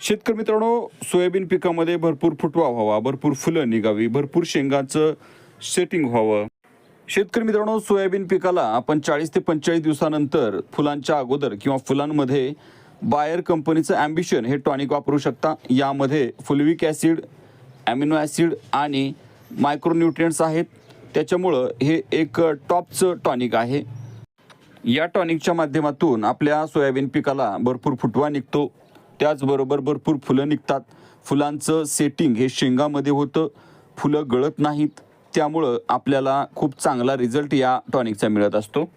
शेतकरी मित्रांनो सोयाबीन पिकामध्ये भरपूर फुटवा व्हावा भरपूर फुलं निघावी भरपूर शेंगाचं सेटिंग व्हावं. शेतकरी मित्रांनो सोयाबीन पिकाला आपण चाळीस ते पंचेचाळीस दिवसानंतर फुलांच्या अगोदर किंवा फुलांमध्ये बायर कंपनीचं ॲम्बिशन हे टॉनिक वापरू शकता. यामध्ये फुलविक ॲसिड ॲमिनो ॲसिड आणि मायक्रोन्युट्रियंट्स आहेत. त्याच्यामुळं हे एक टॉपचं टॉनिक आहे. या टॉनिकच्या माध्यमातून आपल्या सोयाबीन पिकाला भरपूर फुटवा निघतो. त्याचबरोबर भरपूर फुलं निघतात. फुलांचं सेटिंग हे शेंगामध्ये होतं. फुलं गळत नाहीत. त्यामुळं आपल्याला खूप चांगला रिझल्ट या टॉनिकचा मिळत असतो.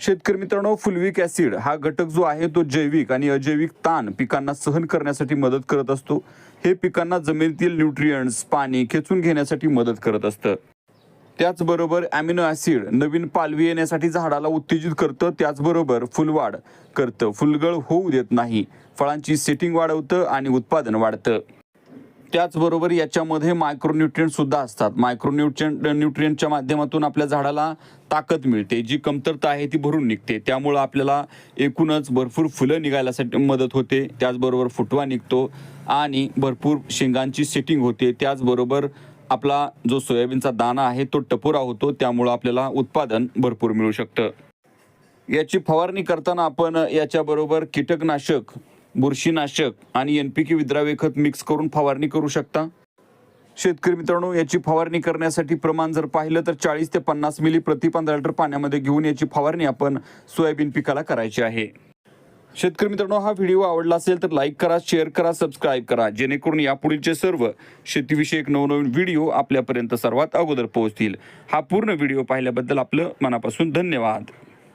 शेतकरी मित्रांनो फुलविक ॲसिड हा घटक जो आहे तो जैविक आणि अजैविक ताण पिकांना सहन करण्यासाठी मदत करत असतो. हे पिकांना जमिनीतील न्यूट्रियंट्स पाणी खेचून घेण्यासाठी मदत करत असतं. त्याचबरोबर ॲमिनो ॲसिड नवीन पालवी येण्यासाठी झाडाला उत्तेजित करतं त्याचबरोबर फुलवाढ करतं. फुलगळ होऊ देत नाही. फळांची सेटिंग वाढवतं आणि उत्पादन वाढतं. त्याचबरोबर याच्यामध्ये मायक्रोन्युट्रियंट सुद्धा असतात. मायक्रोन्युट्रियंट न्यूट्रियंटच्या माध्यमातून आपल्या झाडाला ताकद मिळते. जी कमतरता आहे ती भरून निघते. त्यामुळं आपल्याला एकूणच भरपूर फुलं निघायलासाठी मदत होते. त्याचबरोबर फुटवा निघतो आणि भरपूर शेंगांची सेटिंग होते. त्याचबरोबर आपला जो सोयाबीनचा दाणा आहे तो टपोरा होतो त्यामुळं आपल्याला उत्पादन भरपूर मिळू शकतं. याची फवारणी करताना आपण याच्याबरोबर कीटकनाशक बुरशीनाशक आणि एन पी के विद्रावे खत मिक्स करून फवारणी करू शकता. शेतकरी मित्रांनो याची फवारणी करण्यासाठी प्रमाण जर पाहिलं तर चाळीस ते पन्नास मिली प्रति पंधरा लिटर पाण्यामध्ये घेऊन याची फवारणी आपण सोयाबीन पिकाला करायची आहे. शेतकरी मित्रांनो हा व्हिडिओ आवडला असेल तर लाईक करा शेअर करा सबस्क्राईब करा. जेणेकरून यापुढीलचे सर्व शेतीविषयक नवनवीन व्हिडिओ आपल्यापर्यंत सर्वात अगोदर पोहोचतील. हा पूर्ण व्हिडिओ पाहिल्याबद्दल आपलं मनापासून धन्यवाद.